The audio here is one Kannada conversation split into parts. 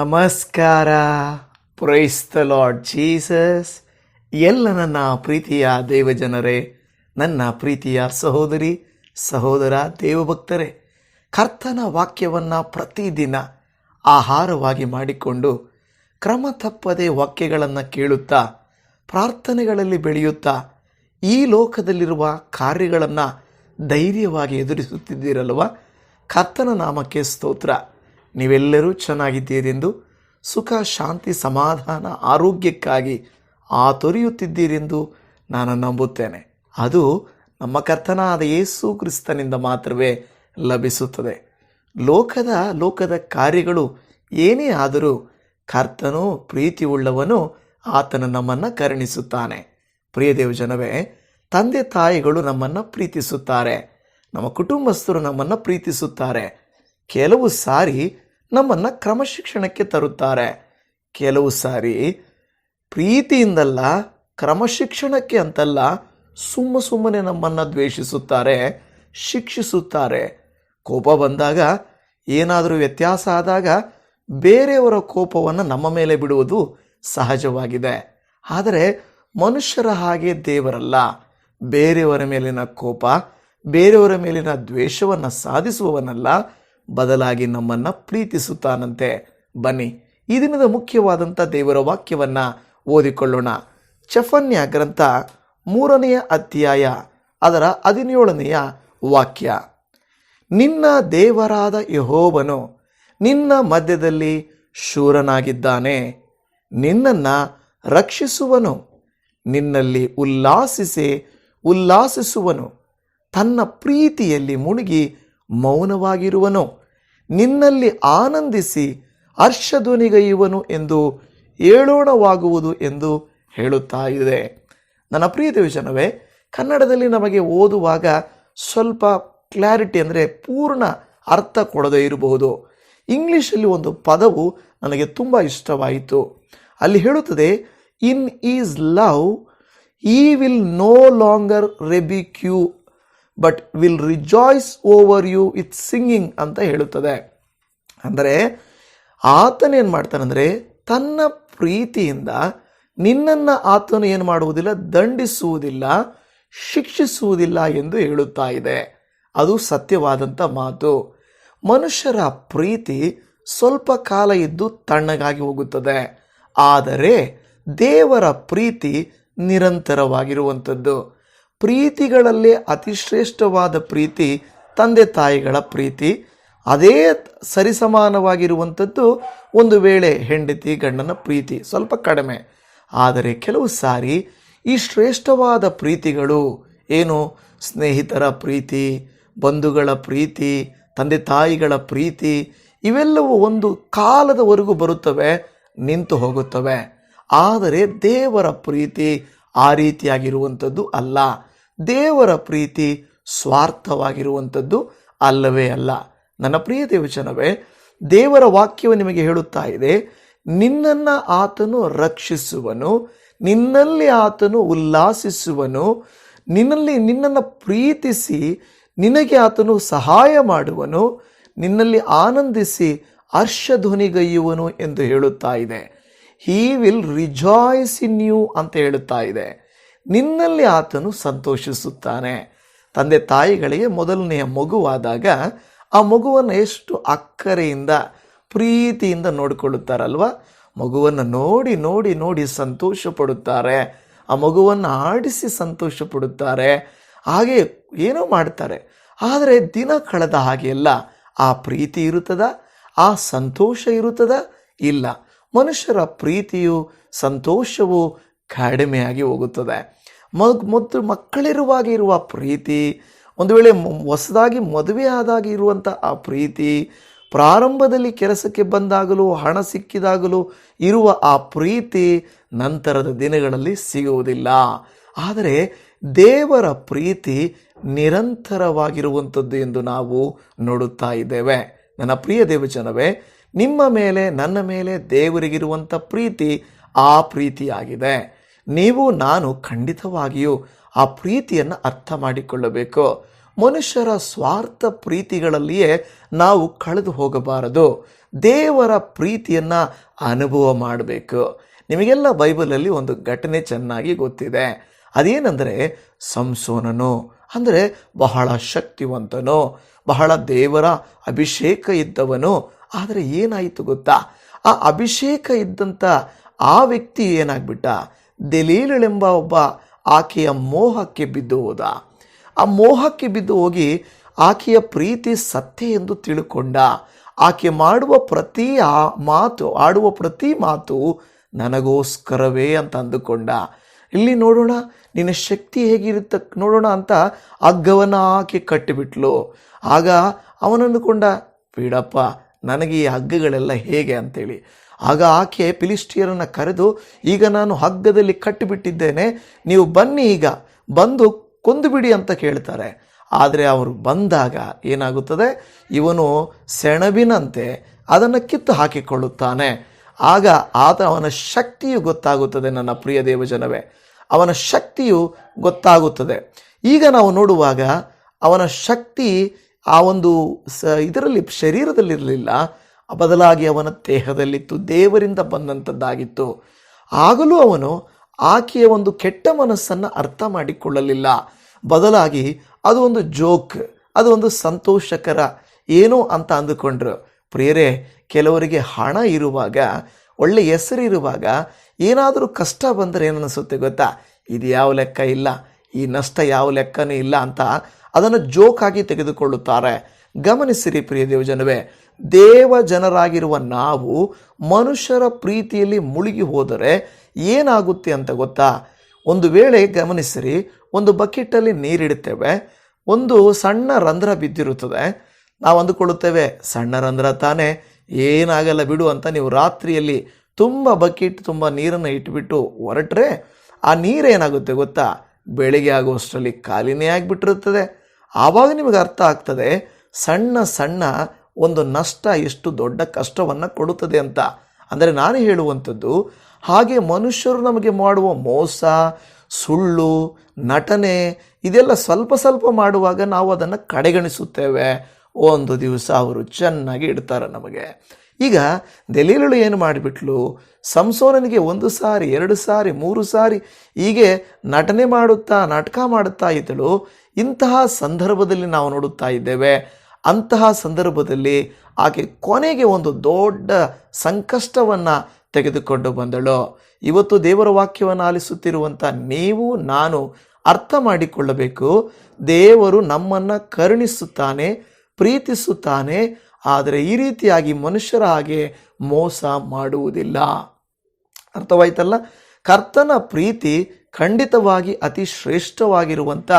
ನಮಸ್ಕಾರ. ಪ್ರೈಸ್ತ ಲಾರ್ಡ್ ಜೀಸಸ್ ಎಲ್ಲ ನನ್ನ ಪ್ರೀತಿಯ ದೇವಜನರೇ, ನನ್ನ ಪ್ರೀತಿಯ ಸಹೋದರಿ, ಸಹೋದರ ದೇವಭಕ್ತರೇ, ಕರ್ತನ ವಾಕ್ಯವನ್ನು ಪ್ರತಿದಿನ ಆಹಾರವಾಗಿ ಮಾಡಿಕೊಂಡು ಕ್ರಮ ತಪ್ಪದೆ ವಾಕ್ಯಗಳನ್ನು ಕೇಳುತ್ತಾ, ಪ್ರಾರ್ಥನೆಗಳಲ್ಲಿ ಬೆಳೆಯುತ್ತಾ, ಈ ಲೋಕದಲ್ಲಿರುವ ಕಾರ್ಯಗಳನ್ನು ಧೈರ್ಯವಾಗಿ ಎದುರಿಸುತ್ತಿದ್ದೀರಲ್ವ? ಕರ್ತನ ನಾಮಕ್ಕೆ ಸ್ತೋತ್ರ. ನೀವೆಲ್ಲರೂ ಚೆನ್ನಾಗಿದ್ದೀರೆಂದು ಸುಖ, ಶಾಂತಿ, ಸಮಾಧಾನ, ಆರೋಗ್ಯಕ್ಕಾಗಿ ಆತೊರೆಯುತ್ತಿದ್ದೀರೆಂದು ನಾನು ನಂಬುತ್ತೇನೆ. ಅದು ನಮ್ಮ ಕರ್ತನಾದ ಯೇಸು ಕ್ರಿಸ್ತನಿಂದ ಮಾತ್ರವೇ ಲಭಿಸುತ್ತದೆ. ಲೋಕದ ಲೋಕದ ಕಾರ್ಯಗಳು ಏನೇ ಆದರೂ ಕರ್ತನು ಪ್ರೀತಿ ಉಳ್ಳವನು ಆತನು ನಮ್ಮನ್ನು ಕರುಣಿಸುತ್ತಾನೆ. ಪ್ರಿಯ ದೇವಜನವೇ ತಂದೆ ತಾಯಿಗಳು ನಮ್ಮನ್ನು ಪ್ರೀತಿಸುತ್ತಾರೆ. ನಮ್ಮ ಕುಟುಂಬಸ್ಥರು ನಮ್ಮನ್ನು ಪ್ರೀತಿಸುತ್ತಾರೆ. ಕೆಲವು ಸಾರಿ ನಮ್ಮನ್ನು ಕ್ರಮಶಿಕ್ಷಣಕ್ಕೆ ತರುತ್ತಾರೆ. ಕೆಲವು ಸಾರಿ ಪ್ರೀತಿಯಿಂದಲ್ಲ, ಕ್ರಮಶಿಕ್ಷಣಕ್ಕೆ ಅಂತಲ್ಲ ಸುಮ್ಮ ಸುಮ್ಮನೆ ನಮ್ಮನ್ನು ದ್ವೇಷಿಸುತ್ತಾರೆ, ಶಿಕ್ಷಿಸುತ್ತಾರೆ. ಕೋಪ ಬಂದಾಗ, ಏನಾದರೂ ವ್ಯತ್ಯಾಸ ಆದಾಗ ಬೇರೆಯವರ ಕೋಪವನ್ನು ನಮ್ಮ ಮೇಲೆ ಬಿಡುವುದು ಸಹಜವಾಗಿದೆ. ಆದರೆ ಮನುಷ್ಯರ ಹಾಗೆ ದೇವರಲ್ಲ. ಬೇರೆಯವರ ಮೇಲಿನ ಕೋಪ, ಬೇರೆಯವರ ಮೇಲಿನ ದ್ವೇಷವನ್ನು ಸಾಧಿಸುವವನಲ್ಲ. ಬದಲಾಗಿ ನಮ್ಮನ್ನು ಪ್ರೀತಿಸುತ್ತಾನಂತೆ. ಬನ್ನಿ, ಈ ದಿನದ ಮುಖ್ಯವಾದಂಥ ದೇವರ ವಾಕ್ಯವನ್ನು ಓದಿಕೊಳ್ಳೋಣ. ಚಫನ್ಯ ಗ್ರಂಥ ಮೂರನೆಯ ಅಧ್ಯಾಯ ಅದರ ಹದಿನೇಳನೆಯ ವಾಕ್ಯ. ನಿನ್ನ ದೇವರಾದ ಯಹೋವನು ನಿನ್ನ ಮಧ್ಯದಲ್ಲಿ ಶೂರನಾಗಿದ್ದಾನೆ. ನಿನ್ನನ್ನು ರಕ್ಷಿಸುವನು, ನಿನ್ನಲ್ಲಿ ಉಲ್ಲಾಸಿಸಿ ಉಲ್ಲಾಸಿಸುವನು. ತನ್ನ ಪ್ರೀತಿಯಲ್ಲಿ ಮುಳುಗಿ ಮೌನವಾಗಿರುವನು. ನಿನ್ನಲ್ಲಿ ಆನಂದಿಸಿ ಹರ್ಷಧ್ವನಿಗೈಯುವನು ಎಂದು ಏಳೋಣವಾಗುವುದು ಎಂದು ಹೇಳುತ್ತಾ ಇದೆ. ನನ್ನ ಪ್ರಿಯ ದೇವಜನವೇ, ಕನ್ನಡದಲ್ಲಿ ನಮಗೆ ಓದುವಾಗ ಸ್ವಲ್ಪ ಕ್ಲಾರಿಟಿ ಅಂದರೆ ಪೂರ್ಣ ಅರ್ಥ ಕೊಡದೇ ಇರಬಹುದು. ಇಂಗ್ಲೀಷಲ್ಲಿ ಒಂದು ಪದವು ನನಗೆ ತುಂಬ ಇಷ್ಟವಾಯಿತು. ಅಲ್ಲಿ ಹೇಳುತ್ತದೆ, in is love, he will no longer rebuke but will rejoice over you with singing ಅಂತ ಹೇಳುತ್ತದೆ. ಅಂದರೆ ಆತನೇನು ಮಾಡ್ತಾನಂದರೆ ತನ್ನ ಪ್ರೀತಿಯಿಂದ ನಿನ್ನನ್ನು ಆತನು ಏನು ಮಾಡುವುದಿಲ್ಲ, ದಂಡಿಸುವುದಿಲ್ಲ, ಶಿಕ್ಷಿಸುವುದಿಲ್ಲ ಎಂದು ಹೇಳುತ್ತಾ ಇದೆ. ಅದು ಸತ್ಯವಾದಂಥ ಮಾತು. ಮನುಷ್ಯರ ಪ್ರೀತಿ ಸ್ವಲ್ಪ ಕಾಲ ಇದ್ದು ತಣ್ಣಗಾಗಿ ಹೋಗುತ್ತದೆ. ಆದರೆ ದೇವರ ಪ್ರೀತಿ ನಿರಂತರವಾಗಿರುವಂಥದ್ದು ಪ್ರೀತಿಗಳಲ್ಲೇ ಅತಿಶ್ರೇಷ್ಠವಾದ ಪ್ರೀತಿ ತಂದೆ ತಾಯಿಗಳ ಪ್ರೀತಿ. ಅದೇ ಸರಿಸಮಾನವಾಗಿರುವಂಥದ್ದು ಒಂದು ವೇಳೆ ಹೆಂಡತಿ ಗಂಡನ ಪ್ರೀತಿ ಸ್ವಲ್ಪ ಕಡಿಮೆ. ಆದರೆ ಕೆಲವು ಸಾರಿ ಈ ಶ್ರೇಷ್ಠವಾದ ಪ್ರೀತಿಗಳು ಏನು? ಸ್ನೇಹಿತರ ಪ್ರೀತಿ, ಬಂಧುಗಳ ಪ್ರೀತಿ, ತಂದೆ ತಾಯಿಗಳ ಪ್ರೀತಿ ಇವೆಲ್ಲವೂ ಒಂದು ಕಾಲದವರೆಗೂ ಬರುತ್ತವೆ, ನಿಂತು ಹೋಗುತ್ತವೆ. ಆದರೆ ದೇವರ ಪ್ರೀತಿ ಆ ರೀತಿಯಾಗಿರುವಂಥದ್ದು ಅಲ್ಲ. ದೇವರ ಪ್ರೀತಿ ಸ್ವಾರ್ಥವಾಗಿರುವಂಥದ್ದು ಅಲ್ಲವೇ ಅಲ್ಲ. ನನ್ನ ಪ್ರಿಯ ದೇವಚನವೇ ದೇವರ ವಾಕ್ಯವು ನಿಮಗೆ ಹೇಳುತ್ತಾ ಇದೆ, ನಿನ್ನನ್ನು ಆತನು ರಕ್ಷಿಸುವನು, ನಿನ್ನಲ್ಲಿ ಆತನು ಉಲ್ಲಾಸಿಸುವನು, ನಿನ್ನಲ್ಲಿ ನಿನ್ನನ್ನು ಪ್ರೀತಿಸಿ ನಿನಗೆ ಆತನು ಸಹಾಯ ಮಾಡುವನು, ನಿನ್ನಲ್ಲಿ ಆನಂದಿಸಿ ಹರ್ಷಧ್ವನಿಗೈಯುವನು ಎಂದು ಹೇಳುತ್ತಾ ಇದೆ. He will rejoice in you ಅಂತ ಹೇಳುತ್ತಾ ಇದೆ. ನಿನ್ನಲ್ಲಿ ಆತನು ಸಂತೋಷಿಸುತ್ತಾನೆ. ತಂದೆ ತಾಯಿಗಳಿಗೆ ಮೊದಲನೆಯ ಮಗುವಾದಾಗ ಆ ಮಗುವನ್ನು ಎಷ್ಟು ಅಕ್ಕರೆಯಿಂದ, ಪ್ರೀತಿಯಿಂದ ನೋಡಿಕೊಳ್ಳುತ್ತಾರಲ್ವ? ಮಗುವನ್ನು ನೋಡಿ ನೋಡಿ ನೋಡಿ ಸಂತೋಷ ಪಡುತ್ತಾರೆ ಆ ಮಗುವನ್ನು ಆಡಿಸಿ ಸಂತೋಷ ಪಡುತ್ತಾರೆ ಹಾಗೆ ಏನೋ ಮಾಡ್ತಾರೆ. ಆದರೆ ದಿನ ಕಳೆದ ಹಾಗೆಲ್ಲ ಆ ಪ್ರೀತಿ ಇರುತ್ತದ? ಆ ಸಂತೋಷ ಇರುತ್ತದ? ಇಲ್ಲ. ಮನುಷ್ಯರ ಪ್ರೀತಿಯು, ಸಂತೋಷವು ಕಡಿಮೆಯಾಗಿ ಹೋಗುತ್ತದೆ. ಮೊದಲು ಮಕ್ಕಳಿರುವಾಗ ಇರುವ ಪ್ರೀತಿ, ಒಂದು ವೇಳೆ ಹೊಸದಾಗಿ ಮದುವೆ ಆದಾಗ ಇರುವಂಥ ಆ ಪ್ರೀತಿ, ಪ್ರಾರಂಭದಲ್ಲಿ ಕೆಲಸಕ್ಕೆ ಬಂದಾಗಲೂ, ಹಣ ಸಿಕ್ಕಿದಾಗಲೂ ಇರುವ ಆ ಪ್ರೀತಿ ನಂತರದ ದಿನಗಳಲ್ಲಿ ಸಿಗುವುದಿಲ್ಲ. ಆದರೆ ದೇವರ ಪ್ರೀತಿ ನಿರಂತರವಾಗಿರುವಂಥದ್ದು ಎಂದು ನಾವು ನೋಡುತ್ತಾ ಇದ್ದೇವೆ. ನನ್ನ ಪ್ರಿಯ ದೇವಜನವೇ, ನಿಮ್ಮ ಮೇಲೆ, ನನ್ನ ಮೇಲೆ ದೇವರಿಗಿರುವಂಥ ಪ್ರೀತಿ ಆ ಪ್ರೀತಿಯಾಗಿದೆ. ನೀವು ನಾನು ಖಂಡಿತವಾಗಿಯೂ ಆ ಪ್ರೀತಿಯನ್ನು ಅರ್ಥ ಮಾಡಿಕೊಳ್ಳಬೇಕು ಮನುಷ್ಯರ ಸ್ವಾರ್ಥ ಪ್ರೀತಿಗಳಲ್ಲಿಯೇ ನಾವು ಕಳೆದು ಹೋಗಬಾರದು. ದೇವರ ಪ್ರೀತಿಯನ್ನು ಅನುಭವ ಮಾಡಬೇಕು. ನಿಮಗೆಲ್ಲ ಬೈಬಲಲ್ಲಿ ಒಂದು ಘಟನೆ ಚೆನ್ನಾಗಿ ಗೊತ್ತಿದೆ. ಅದೇನೆಂದರೆ ಸಂಸೋನನು, ಅಂದರೆ ಬಹಳ ಶಕ್ತಿವಂತನು, ಬಹಳ ದೇವರ ಅಭಿಷೇಕ ಇದ್ದವನು. ಆದರೆ ಏನಾಯಿತು ಗೊತ್ತಾ? ಆ ಅಭಿಷೇಕ ಇದ್ದಂಥ ಆ ವ್ಯಕ್ತಿ ಏನಾಗ್ಬಿಟ್ಟ? ದೆಲೀಲಳೆಂಬ ಒಬ್ಬ ಆಕೆಯ ಮೋಹಕ್ಕೆ ಬಿದ್ದು ಹೋದ. ಆ ಮೋಹಕ್ಕೆ ಬಿದ್ದು ಹೋಗಿ ಆಕೆಯ ಪ್ರೀತಿ ಸತ್ಯ ಎಂದು ತಿಳ್ಕೊಂಡ. ಆಕೆ ಮಾಡುವ ಪ್ರತಿ ಆ ಮಾತು, ಆಡುವ ಪ್ರತಿ ಮಾತು ನನಗೋಸ್ಕರವೇ ಅಂತ ಅಂದುಕೊಂಡ. ಇಲ್ಲಿ ನೋಡೋಣ, ನಿನ್ನ ಶಕ್ತಿ ಹೇಗಿರುತ್ತೆ ನೋಡೋಣ ಅಂತ ಹಗ್ಗವನ್ನು ಆಕೆ ಕಟ್ಟಿಬಿಟ್ಲು. ಆಗ ಅವನಂದುಕೊಂಡ ಬಿಡಪ್ಪ ನನಗೆ ಈ ಹಗ್ಗಗಳೆಲ್ಲ ಹೇಗೆ? ಅಂತೇಳಿ. ಆಗ ಆಕೆ ಫಿಲಿಸ್ಟಿಯರನ್ನು ಕರೆದು, ಈಗ ನಾನು ಹಗ್ಗದಲ್ಲಿ ಕಟ್ಟಿಬಿಟ್ಟಿದ್ದೇನೆ, ನೀವು ಬನ್ನಿ ಈಗ, ಬಂದು ಕೊಂದು ಬಿಡಿ ಅಂತ ಕೇಳ್ತಾರೆ. ಆದರೆ ಅವರು ಬಂದಾಗ ಏನಾಗುತ್ತದೆ? ಇವನು ಸೆಣಬಿನಂತೆ ಅದನ್ನು ಕಿತ್ತು ಹಾಕಿಕೊಳ್ಳುತ್ತಾನೆ. ಆಗ ಆತ, ಅವನ ಶಕ್ತಿಯು ಗೊತ್ತಾಗುತ್ತದೆ, ನನ್ನ ಪ್ರಿಯ ದೇವಜನವೇ. ಅವನ ಶಕ್ತಿಯು ಗೊತ್ತಾಗುತ್ತದೆ. ಈಗ ನಾವು ನೋಡುವಾಗ ಅವನ ಶಕ್ತಿ ಆ ಒಂದು ಸ ಇದರಲ್ಲಿ ಶರೀರದಲ್ಲಿರಲಿಲ್ಲ ಬದಲಾಗಿ ಅವನ ದೇಹದಲ್ಲಿತ್ತು, ದೇವರಿಂದ ಬಂದಂಥದ್ದಾಗಿತ್ತು ಆಗಲೂ ಅವನು ಆಕೆಯ ಒಂದು ಕೆಟ್ಟ ಮನಸ್ಸನ್ನು ಅರ್ಥ ಮಾಡಿಕೊಳ್ಳಲಿಲ್ಲ. ಬದಲಾಗಿ ಅದು ಒಂದು ಜೋಕ್, ಅದು ಒಂದು ಸಂತೋಷಕರ ಏನೋ ಅಂತ ಅಂದುಕೊಂಡ್ರು. ಪ್ರಿಯರೇ, ಕೆಲವರಿಗೆ ಹಣ ಇರುವಾಗ, ಒಳ್ಳೆ ಹೆಸರು ಇರುವಾಗ ಏನಾದರೂ ಕಷ್ಟ ಬಂದರೆ ಏನನ್ನಿಸುತ್ತೆ ಗೊತ್ತಾ? ಇದು ಯಾವ ಲೆಕ್ಕ ಇಲ್ಲ, ಈ ನಷ್ಟ ಯಾವ ಲೆಕ್ಕನೂ ಇಲ್ಲ ಅಂತ ಅದನ್ನು ಜೋಕಾಗಿ ತೆಗೆದುಕೊಳ್ಳುತ್ತಾರೆ. ಗಮನಿಸಿರಿ ಪ್ರಿಯ ದೇವಜನವೇ ದೇವ ಜನರಾಗಿರುವ ನಾವು ಮನುಷ್ಯರ ಪ್ರೀತಿಯಲ್ಲಿ ಮುಳುಗಿ ಹೋದರೆ ಏನಾಗುತ್ತೆ ಅಂತ ಗೊತ್ತಾ? ಒಂದು ವೇಳೆ ಗಮನಿಸಿರಿ, ಒಂದು ಬಕೆಟಲ್ಲಿ ನೀರಿಡುತ್ತೇವೆ, ಒಂದು ಸಣ್ಣ ರಂಧ್ರ ಬಿದ್ದಿರುತ್ತದೆ. ನಾವು ಅಂದುಕೊಳ್ಳುತ್ತೇವೆ, ಸಣ್ಣ ರಂಧ್ರ ತಾನೇ, ಏನಾಗಲ್ಲ ಬಿಡು ಅಂತ ನೀವು ರಾತ್ರಿಯಲ್ಲಿ ತುಂಬ ಬಕೆಟ್, ತುಂಬ ನೀರನ್ನು ಇಟ್ಬಿಟ್ಟು ಹೊರಟ್ರೆ ಆ ನೀರೇನಾಗುತ್ತೆ ಗೊತ್ತಾ? ಬೆಳಿಗ್ಗೆ ಆಗುವಷ್ಟರಲ್ಲಿ ಖಾಲಿನೇ ಆಗಿಬಿಟ್ಟಿರುತ್ತದೆ. ಆವಾಗ ನಿಮಗೆ ಅರ್ಥ ಆಗ್ತದೆ ಸಣ್ಣ ಸಣ್ಣ ಒಂದು ನಷ್ಟ ಎಷ್ಟು ದೊಡ್ಡ ಕಷ್ಟವನ್ನು ಕೊಡುತ್ತದೆ ಅಂತ. ಅಂದರೆ ನಾನು ಹೇಳುವಂಥದ್ದು, ಹಾಗೆ ಮನುಷ್ಯರು ನಮಗೆ ಮಾಡುವ ಮೋಸ, ಸುಳ್ಳು, ನಟನೆ, ಇದೆಲ್ಲ ಸ್ವಲ್ಪ ಸ್ವಲ್ಪ ಮಾಡುವಾಗ ನಾವು ಅದನ್ನು ಕಡೆಗಣಿಸುತ್ತೇವೆ. ಒಂದು ದಿವಸ ಅವರು ಚೆನ್ನಾಗಿ ಇಡ್ತಾರೆ ನಮಗೆ. ಈಗ ದಲೀಲಳು ಏನು ಮಾಡಿಬಿಟ್ಲು? ಸಂಸೋನನಿಗೆ ಒಂದು ಸಾರಿ, ಎರಡು ಸಾರಿ, ಮೂರು ಸಾರಿ ಹೀಗೆ ನಟನೆ ಮಾಡುತ್ತಾ, ನಾಟಕ ಮಾಡುತ್ತಾ ಇದ್ದಳು. ಇಂತಹ ಸಂದರ್ಭದಲ್ಲಿ ನಾವು ನೋಡುತ್ತಾ ಇದ್ದೇವೆ. ಅಂತಹ ಸಂದರ್ಭದಲ್ಲಿ ಆಕೆ ಕೊನೆಗೆ ಒಂದು ದೊಡ್ಡ ಸಂಕಷ್ಟವನ್ನು ತೆಗೆದುಕೊಂಡು ಬಂದಳು. ಇವತ್ತು ದೇವರ ವಾಕ್ಯವನ್ನು ಆಲಿಸುತ್ತಿರುವಂಥ ನೀವು, ನಾನು ಅರ್ಥ ಮಾಡಿಕೊಳ್ಳಬೇಕು. ದೇವರು ನಮ್ಮನ್ನು ಕರುಣಿಸುತ್ತಾನೆ, ಪ್ರೀತಿಸುತ್ತಾನೆ, ಆದರೆ ಈ ರೀತಿಯಾಗಿ ಮನುಷ್ಯರ ಹಾಗೆ ಮೋಸ ಮಾಡುವುದಿಲ್ಲ. ಅರ್ಥವಾಯ್ತಲ್ಲ? ಕರ್ತನ ಪ್ರೀತಿ ಖಂಡಿತವಾಗಿ ಅತಿ ಶ್ರೇಷ್ಠವಾಗಿರುವಂಥ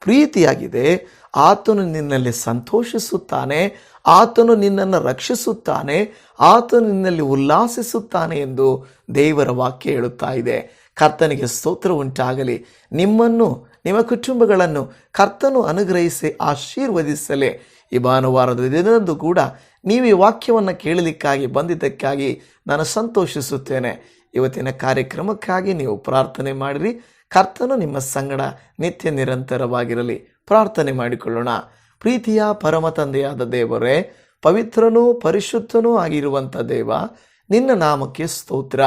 ಪ್ರೀತಿಯಾಗಿದೆ. ಆತನು ನಿನ್ನಲ್ಲಿ ಸಂತೋಷಿಸುತ್ತಾನೆ. ಆತನು ನಿನ್ನನ್ನು ರಕ್ಷಿಸುತ್ತಾನೆ. ಆತನು ನಿನ್ನಲ್ಲಿ ಉಲ್ಲಾಸಿಸುತ್ತಾನೆ ಎಂದು ದೇವರ ವಾಕ್ಯ ಹೇಳುತ್ತಾ ಇದೆ. ಕರ್ತನಿಗೆ ಸ್ತೋತ್ರ ಉಂಟಾಗಲಿ. ನಿಮ್ಮನ್ನು, ನಿಮ್ಮ ಕುಟುಂಬಗಳನ್ನು ಕರ್ತನು ಅನುಗ್ರಹಿಸಿ ಆಶೀರ್ವದಿಸಲೇ. ಈ ಭಾನುವಾರದ ದಿನದಂದು ಕೂಡ ನೀವು ಈ ವಾಕ್ಯವನ್ನು ಕೇಳಲಿಕ್ಕಾಗಿ, ಬಂದಿದ್ದಕ್ಕಾಗಿ ನಾನು ಸಂತೋಷಿಸುತ್ತೇನೆ. ಇವತ್ತಿನ ಕಾರ್ಯಕ್ರಮಕ್ಕಾಗಿ ನೀವು ಪ್ರಾರ್ಥನೆ ಮಾಡಿರಿ. ಕರ್ತನು ನಿಮ್ಮ ಸಂಗಡ ನಿತ್ಯ ನಿರಂತರವಾಗಿರಲಿ. ಪ್ರಾರ್ಥನೆ ಮಾಡಿಕೊಳ್ಳೋಣ. ಪ್ರೀತಿಯ ಪರಮ ತಂದೆಯಾದ ದೇವರೇ, ಪವಿತ್ರನೂ ಪರಿಶುದ್ಧನೂ ಆಗಿರುವಂಥ ದೇವ, ನಿನ್ನ ನಾಮಕ್ಕೆ ಸ್ತೋತ್ರ.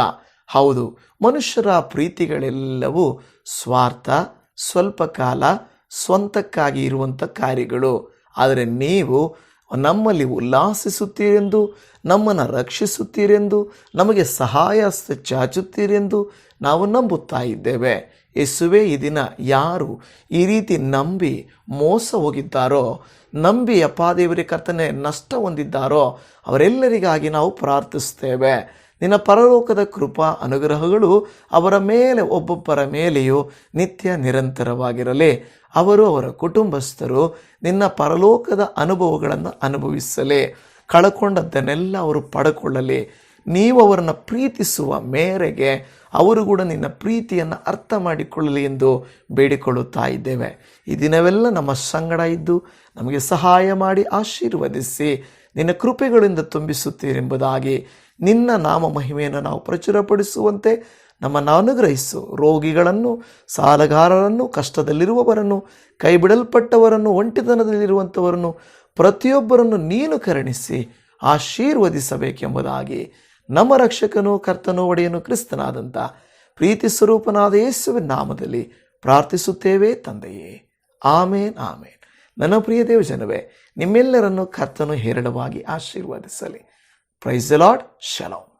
ಹೌದು, ಮನುಷ್ಯರ ಪ್ರೀತಿಗಳೆಲ್ಲವೂ ಸ್ವಾರ್ಥ, ಸ್ವಲ್ಪ ಕಾಲ ಸ್ವಂತಕ್ಕಾಗಿ ಇರುವಂಥ ಕಾರ್ಯಗಳು. ಆದರೆ ನೀವು ನಮ್ಮಲ್ಲಿ ಉಲ್ಲಾಸಿಸುತ್ತೀರೆಂದು, ನಮ್ಮನ್ನು ರಕ್ಷಿಸುತ್ತೀರೆಂದು, ನಮಗೆ ಸಹಾಯ ಚಾಚುತ್ತೀರೆಂದು ನಾವು ನಂಬುತ್ತಾ ಇದ್ದೇವೆ. ಯೇಸುವೆ, ಈ ದಿನ ಯಾರು ಈ ರೀತಿ ನಂಬಿ ಮೋಸ ಹೋಗಿದ್ದಾರೋ, ನಂಬಿ ಅಪ್ಪಾದೇವರಿ ಕರ್ತನೆ ನಷ್ಟ ಹೊಂದಿದ್ದಾರೋ, ಅವರೆಲ್ಲರಿಗಾಗಿ ನಾವು ಪ್ರಾರ್ಥಿಸ್ತೇವೆ ನಿನ್ನ ಪರಲೋಕದ ಕೃಪಾ ಅನುಗ್ರಹಗಳು ಅವರ ಮೇಲೆ, ಒಬ್ಬೊಬ್ಬರ ಮೇಲೆಯೂ ನಿತ್ಯ ನಿರಂತರವಾಗಿರಲಿ. ಅವರು ಅವರ ಕುಟುಂಬಸ್ಥರು ನಿನ್ನ ಪರಲೋಕದ ಅನುಭವಗಳನ್ನು ಅನುಭವಿಸಲಿ. ಕಳಕೊಂಡದ್ದನ್ನೆಲ್ಲ ಅವರು ಪಡ್ಕೊಳ್ಳಲಿ. ನೀವು ಅವರನ್ನು ಪ್ರೀತಿಸುವ ಮೇರೆಗೆ ಅವರು ಕೂಡ ನಿನ್ನ ಪ್ರೀತಿಯನ್ನು ಅರ್ಥ ಮಾಡಿಕೊಳ್ಳಲಿ ಎಂದು ಬೇಡಿಕೊಳ್ಳುತ್ತಾ ಇದ್ದೇವೆ. ಈ ದಿನವೆಲ್ಲ ನಮ್ಮ ಸಂಗಡ ಇದ್ದು ನಮಗೆ ಸಹಾಯ ಮಾಡಿ ಆಶೀರ್ವದಿಸಿ ನಿನ್ನ ಕೃಪೆಗಳಿಂದ ತುಂಬಿಸುತ್ತೀರೆಂಬುದಾಗಿ ನಿನ್ನ ನಾಮ ಮಹಿಮೆಯನ್ನು ನಾವು ಪ್ರಚುರಪಡಿಸುವಂತೆ ನಮ್ಮನ್ನು ಅನುಗ್ರಹಿಸು. ರೋಗಿಗಳನ್ನು, ಸಾಲಗಾರರನ್ನು, ಕಷ್ಟದಲ್ಲಿರುವವರನ್ನು, ಕೈಬಿಡಲ್ಪಟ್ಟವರನ್ನು, ಒಂಟಿತನದಲ್ಲಿರುವಂಥವರನ್ನು, ಪ್ರತಿಯೊಬ್ಬರನ್ನು ನೀನು ಕರುಣಿಸಿ ಆಶೀರ್ವದಿಸಬೇಕೆಂಬುದಾಗಿ ನಮ್ಮ ರಕ್ಷಕನು ಕರ್ತನು ಒಡೆಯನು ಕ್ರಿಸ್ತನಾದಂಥ ಪ್ರೀತಿ ಸ್ವರೂಪನಾದ ಯೇಸುವಿನ ನಾಮದಲ್ಲಿ ಪ್ರಾರ್ಥಿಸುತ್ತೇವೆ ತಂದೆಯೇ. ಆಮೇನ್ ಆಮೇನ್. ನನ್ನ ಪ್ರಿಯ ದೇವಜನವೇ ನಿಮ್ಮೆಲ್ಲರನ್ನು ಕರ್ತನು ಹೇರಳವಾಗಿ ಆಶೀರ್ವದಿಸಲಿ. Price lord ಶಲೋ